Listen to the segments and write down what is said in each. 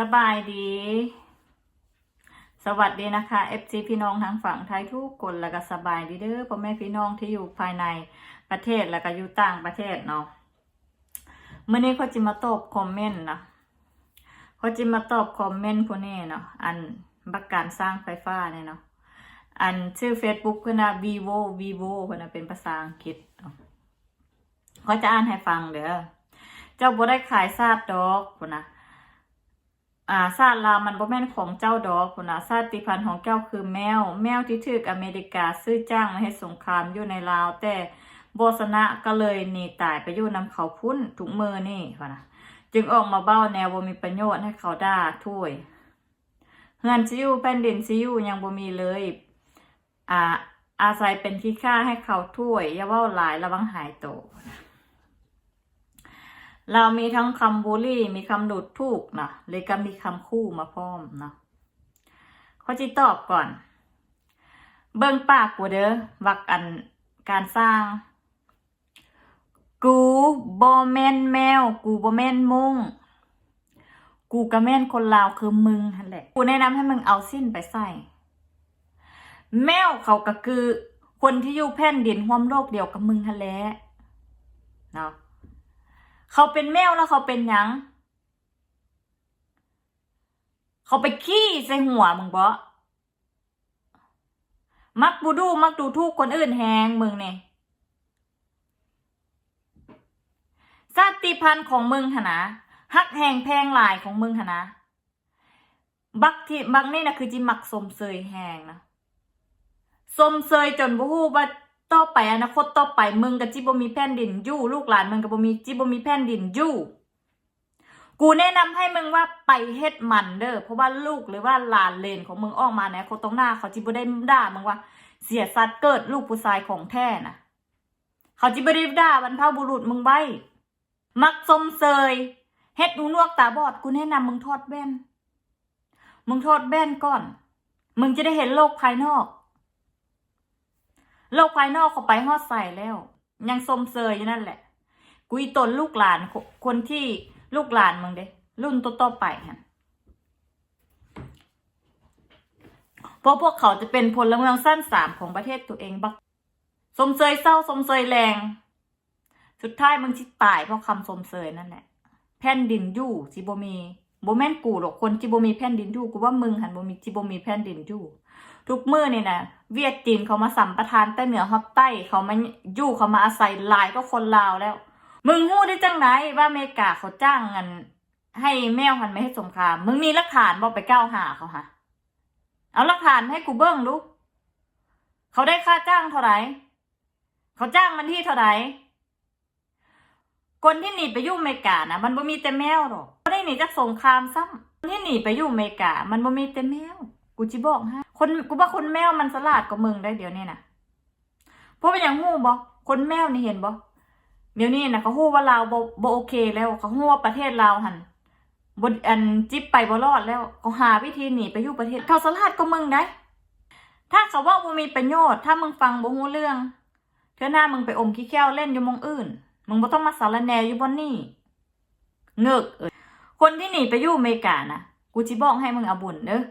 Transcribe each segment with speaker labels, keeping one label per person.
Speaker 1: สบายดี สวัสดีนะคะ FC พี่น้องทั้งฝั่งไทยทุกคนแล้วก็สบายดีเด้อพ่อแม่พี่น้องที่อยู่ภายในประเทศแล้วก็อยู่ต่างประเทศเนาะเมื่อนี้เขาจะมาตอบคอมเมนต์นะเขาจะมาตอบคอมเมนต์พวกนี้เนาะอันบักการสร้างไฟฟ้าเนี่ยเนาะอันชื่อ Facebook คือนะ vivo vivo คนนะเป็นภาษาอังกฤษเนาะเขาจะอ่านให้ฟังเด้อเจ้าบ่ได้ขายซาดดอกคนนะ อ่าซาลามันบ่แม่นของเจ้าดอกพุ่นน่ะชาติพันธุ์ของเจ้าคือแมว แมวที่ถูกอเมริกาซื้อจ้างมาให้สงครามอยู่ในลาว แต่บ่ชนะก็เลยหนีตายไปอยู่นำเขาพุ่นทุกมือนี่พุ่นน่ะจึงออกมาเบ้าแนวบ่มีประโยชน์ให้เขาด่าถ้วยเฮือนซิอยู่แผ่นดินซิอยู่ยังบ่มีเลยอ่าอาศัยเป็นที่ค่าให้เขาถ้วย อย่าเว้าหลายระวังหายโต เรามีทั้งคำบูลลี่ มีคำดูดถูกนะเลยก็มีคำคู่มาพร้อมนะข้อจีตอบก่อน เบิ่งปากกูเด้อวักอันการสร้าง กูบอแมนแมว กูบอแมนมุงกูกะแม่นคนลาวคือมึงนั่นแหละ กูแนะนำให้มึงเอาสิ้นไปใส่ แมวเขาก็คือ คนที่อยู่แผ่นดินห่วมโลกเดียวกับมึงนั่นแหละเนาะ เขาเป็นแมวแล้วเขาเป็นหยัง เขาไปขี้ใส่หัวมึงบ่มักบูดูมักดูทูกคนอื่นแหงมึงเนี่ยชาติพันธุ์ของมึงหนะฮักแหงแพงหลายของมึงหนะบักที่บักนี่นะคือจิมักสมเสยแหงนะสมเสยจนบ่ฮู้ว่า ต่อไปอนาคตต่อไปมึงกับจิบมีแผ่นดินอยู่ลูกหลานมึงกับบ่มีจิบมีแผ่นดินอยู่กูแนะนำให้มึงว่าไปเฮ็ดมันเด้อเพราะว่าลูกหรือว่าหลานเลนของมึงออกมาเนี่ยเขาตรงหน้าเขาจิบได้ด่ามึงว่า เสียสัตว์เกิดลูกผู้ชายของแท้น่ะ เขาจิบได้ด่าบรรพบุรุษมึงไว้มักสมเสยเฮ็ดหูนวกตาบอดกูแนะนำมึงทอดแว่นมึงทอดแว่นก่อน มึงจะได้เห็นโลกภายนอก โลกภายนอกเขาไปฮอดใส่แล้ว ยังสมเซยอยู่นั่นแหละ กุยตนลูกหลานคคนที่ลูกหลานมึงเด้รุ่นต่อๆไปฮะเพราะพวกเขาจะเป็นพลเมืองสั้นสามของประเทศตัวเองบักสมเซยเศร้าสมเซยแรง สุดท้ายมึงชิตายเพราะคำสมเซยนั่นแหละ แผ่นดินอยู่จิบมี บ่แม่นกูหรอกคนจิบมีแผ่นดินอยู่กูว่ามึงหันบ่มีจิบมีแผ่นดินอยู่ทุกมือนี่นะเวียดจีนเขามาสัมปทานใต้เหนือฮอตใต้เขามาอยู่เขามาอาศัยหลายก็คนลาวแล้ว มึงหู้ได้จังไหนว่าอเมริกาเขาจ้างเงินให้แมวหันไม่ให้สงคราม มึงมีหลักฐานบอกไปก้าวหาเขาฮะเอาหลักฐานให้กูเบิ้งลูกเขาได้ค่าจ้างเท่าไหร่เขาจ้างมันที่เท่าไหร่คนที่หนีไปยู่งอเมริกานะมันบ่มีแต่แมวหรอก ได้หนีจากสงครามซ้ำคนที่หนีไปอยู่อเมริกา มันบ่มีแต่แมว กูจิบอกฮะคนกูว่าคนแมวมันสลาดกว่ามึงได้เดี๋ยวนี้นะเพราะเป็นอย่างหู้บ่คนแมวนี่เห็นบ่เดี๋ยวนี้นะเขาหู้ว่าเราวบ่บโอเคแล้วเขาหู้ว่าประเทศเราวหันบนอันจิบไปบ่รอดแล้วเขาหาวิธีหนีไปอยู่ประเทศเขาสลาดกว่ามึงได้ ถ้าเขาว่าบ่มีประโยชน์ ถ้ามึงฟังบ่ฮู้เรื่องเทื่อหน้ามึงไปอมขี้แค้วเล่นอยู่มองอื่น มึงบ่ต้องมาสารแนอยู่บนนี่เงึกเอ้ย คนที่หนีไปอยู่อเมริกานะกูจิบอกให้มึงเอาบุญเด้อ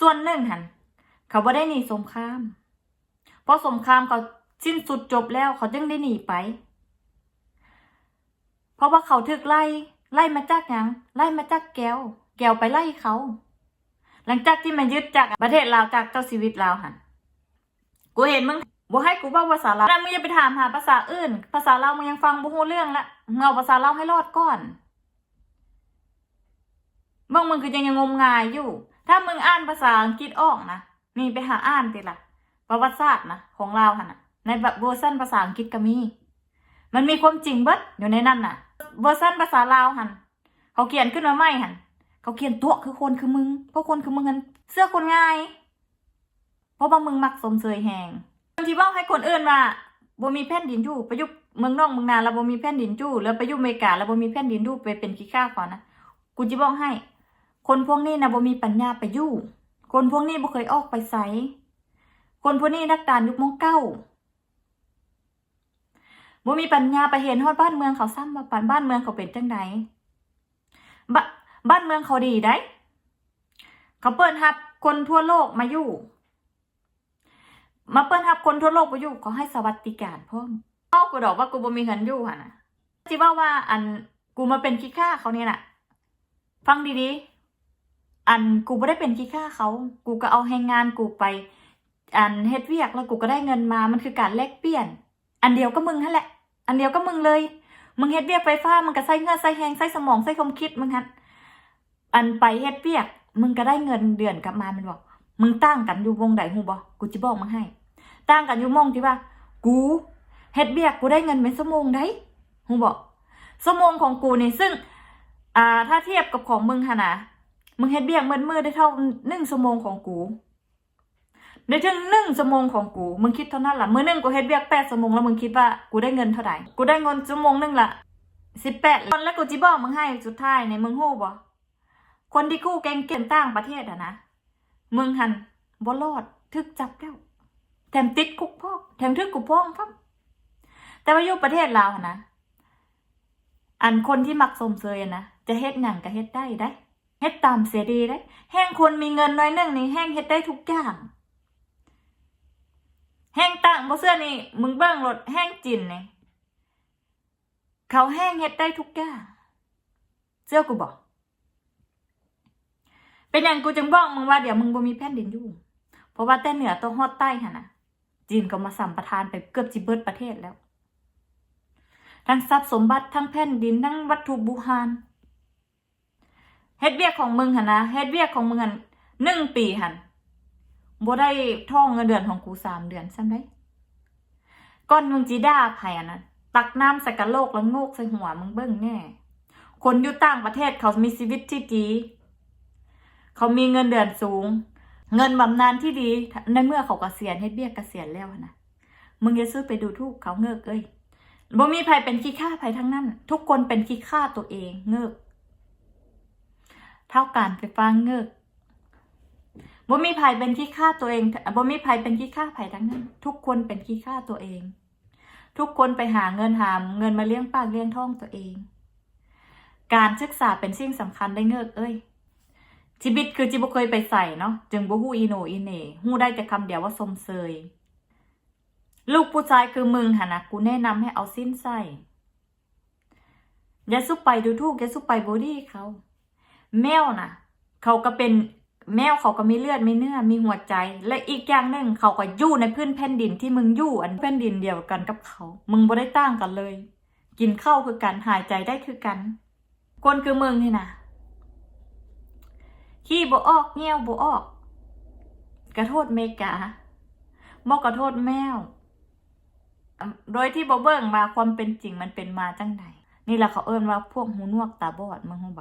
Speaker 1: ส่วนหนึ่งหันเขาบ่ได้หนีสงคราม เพราะสงครามเขาสิ้นสุดจบแล้วเขาจึงได้หนีไป เพราะว่าเขาถึกไล่ ไล่มาจากยังไล่มาจากแก้ว แก้วไปไล่เขา หลังจากที่มันยึดจากประเทศลาวจากเจ้าชีวิตลาวหันกูเห็นมึงบ่ให้กูว้าภาษาลาวมึงอย่าไปถามหาภาษาอื่น ภาษาลาวมึงยังฟังบ่ฮู้เรื่องละมึงาภาษาลาวให้รอดก่อน มื่อมึงคือยังยังงมงายอยู่ ถ้ามึงอ่านภาษาอังกฤษออกนะ นี่ไปหาอ่านติละประวัติศาสตร์นะของเราหันนะในแบบเวอร์ชันภาษาอังกฤษก็มี มันมีความจริงเบิดอยู่ในนั้นน่ะ เวอร์ชันภาษาลาวหันเขาเขียนขึ้นมาใหม่หันเขาเขียนตัวคือคนคือมึง เพราะคนคือมึงหันเสื้อคนง่าย เพราะว่ามึงมักสมเสยแหงที่เว่าให้คนอื่นว่าบ่มีแผ่นดินอยู่ไปยุบเมืองนอกเมืองนาแล้วบ่มีแผ่นดินอยู่แล้วไปยุบอเมริกาแล้วบ่มีแผ่นดินอยู่ไปเป็นขี้ข้าก่อนนะกูจะบอกให้ คนพวกนี้นะบ่มีปัญญาไปยู่ คนพวกนี้บ่เคยออกไปไสคนพวกนี้นักการยุคมงเก้าบ่มีปัญญาไปเห็นฮอดบ้านเมืองเขาซ้ำว่าปานบ้านเมืองเขาเป็นจังไดบะบ้านเมืองเขาดีได้ เขาเปิดรับคนทั่วโลกมาอยู่ มาเปิดรับคนทั่วโลกมาอยู่เขาให้สวัสดิการเพิ่มเอากูดอกว่ากูบ่มีเงินอยู่หั่นน่ะจิว่าว่าอันกูมาเป็นขี้ข้าเขาเนี่ยน่ะ ฟังดีๆ อันกูไม่ได้เป็นขี้ข้าเขา กูก็เอาแรงงานกูไป อันเฮ็ดเวียกแล้วกูก็ได้เงินมา มันคือการแลกเปลี่ยน อันเดียวก็มึงนั่นแหละ อันเดียวก็มึงเลย มึงเฮ็ดเวียกไฟฟ้ามึงก็ใส่เงินใส่แหงใส่สมองใส่ความคิดมึงฮันอันไปเฮ็ดเวียก มึงก็ได้เงินเดือนกลับมามันบอก มึงตั้งกันอยู่วงใดฮู้บ่กูจะบอกมึงให้ ตั้งกันอยู่มองที่ว่า กูเฮ็ดเวียกกูได้เงินเป็นชั่วโมงได้ฮู้บ่ชั่วโมงของกูนี่ซึ่ง อ่า ถ้าเทียบกับของมึงหั่นนะ มึงเฮ็ดเวียกมืดมือได้เท่าหนึ่งชั่วโมงของกูได้ถึงหนึ่งชั่วโมงของกู มึงคิดเท่านั้นละมือหนึ่งกูเฮ็ดเวียแปดชั่วโมงแล้วมึงคิดว่ากูได้เงินเท่าไหร่กูได้เงินชั่วโมงหนึงละสิบแปดแล้วกูจิบอกมึงให้สุดท้ายในมึงฮู้บ่คนที่กู้เก่งเก่งต่างประเทศอะนะมึงหันบ่รอดทึกจับแล้วแถมติดคุกพ่อแถมทึกกุพ่องครับแต่ว่าอยู่ประเทศลาวนะอันคนที่มักสมเซยอะนะจะเฮ็ดหยังก็เฮ็ดได้ได้ เฮ็ดตามเสียดีได้แห้งคนมีเงินน้อยหนึงนี่แห้งเฮ็ดได้ทุกอย่าง แห้งต่างบ่เสื้อนี่มึงเบิ่งรถแห้งจินนี่เขาแห้งเฮ็ดได้ทุกอย่างเสื้อกูบอก เป็นอย่างกูจึงบอกมึงว่าเดี๋ยวมึงบ่มีแผ่นดินอยู่ เพราะว่าแต่เหนือตัวฮอดใต้หั่นน่ะจีนก็มาสัมปทานไปเกือบจิเบิดประเทศแล้ว ทั้งทรัพย์สมบัติทั้งแผ่นดินทั้งวัตถุบูหาน เฮ็ดเวียกของมึงหันนะเฮ็ดเวียกของมึงหันหนึ่งปีหันบ่ได้ท่องเงินเดือนของกูสามเดือนซ้ำได้ก่อนมึงจีด่าไผอันนั้นตักน้ำใส่กะโลกแล้วงกใส่หัวมึงเบิ่งแน่คนอยู่ต่างประเทศเขามีชีวิตที่ดี เขามีเงินเดือนสูง เงินบำนาญที่ดี ในเมื่อเขากเกษียณเฮ็ดเบี้ยเกษียณแล้วนะมึงอย่าซื้อไปดูถูกเขาเงือกเอ้ยบ่มีใครเป็นขี้ข้าใครทั้งนั้น ทุกคนเป็นขี้ข้าตัวเองเงือก เท่าการไปฟังเงือกบ่มีใครเป็นขี้ข้าตัวเองบ่มีใครเป็นขี้ข้าใครทั้งนั้น ทุกคนเป็นขี้ข้าตัวเอง ทุกคนไปหาเงินหาเงินมาเลี้ยงปากเลี้ยงท้องตัวเอง การศึกษาเป็นสิ่งสำคัญได้เงือกเอ้ยชีวิตคือจิบเคยไปใส่เนาะจึงบ่ฮู้อีโนอีเน่ฮู้ได้แต่คำเดียวว่าสมเสยลูกผู้ชายคือมึงหั่นะกูแนะนำให้เอาสิ้นใส่อย่าซุปไปดูถูกอย่าซุปไปบูดี้เขา แมวน่ะ เขาก็เป็นแมวเขาก็มีเลือดมีเนื้อมีหัวใจ และอีกอย่างหนึ่งเขาก็อยู่ในพื้นแผ่นดินที่มึงอยู่อันแผ่นดินเดียวกันกับเขา มึงบ่ได้ต่างกันเลย กินข้าวคือกันหายใจได้คือกันคนคือมึงนี่นะขี้บ่ออกเงี้ยวบ่ออก กระโทษเมกาบอกกระโทษแมว โดยที่บ่เบิ่งมาความเป็นจริงมันเป็นมาจังใดนี่แหละเขาเอิ้นว่าพวกหูนวกตาบอดมึงฮู้บ่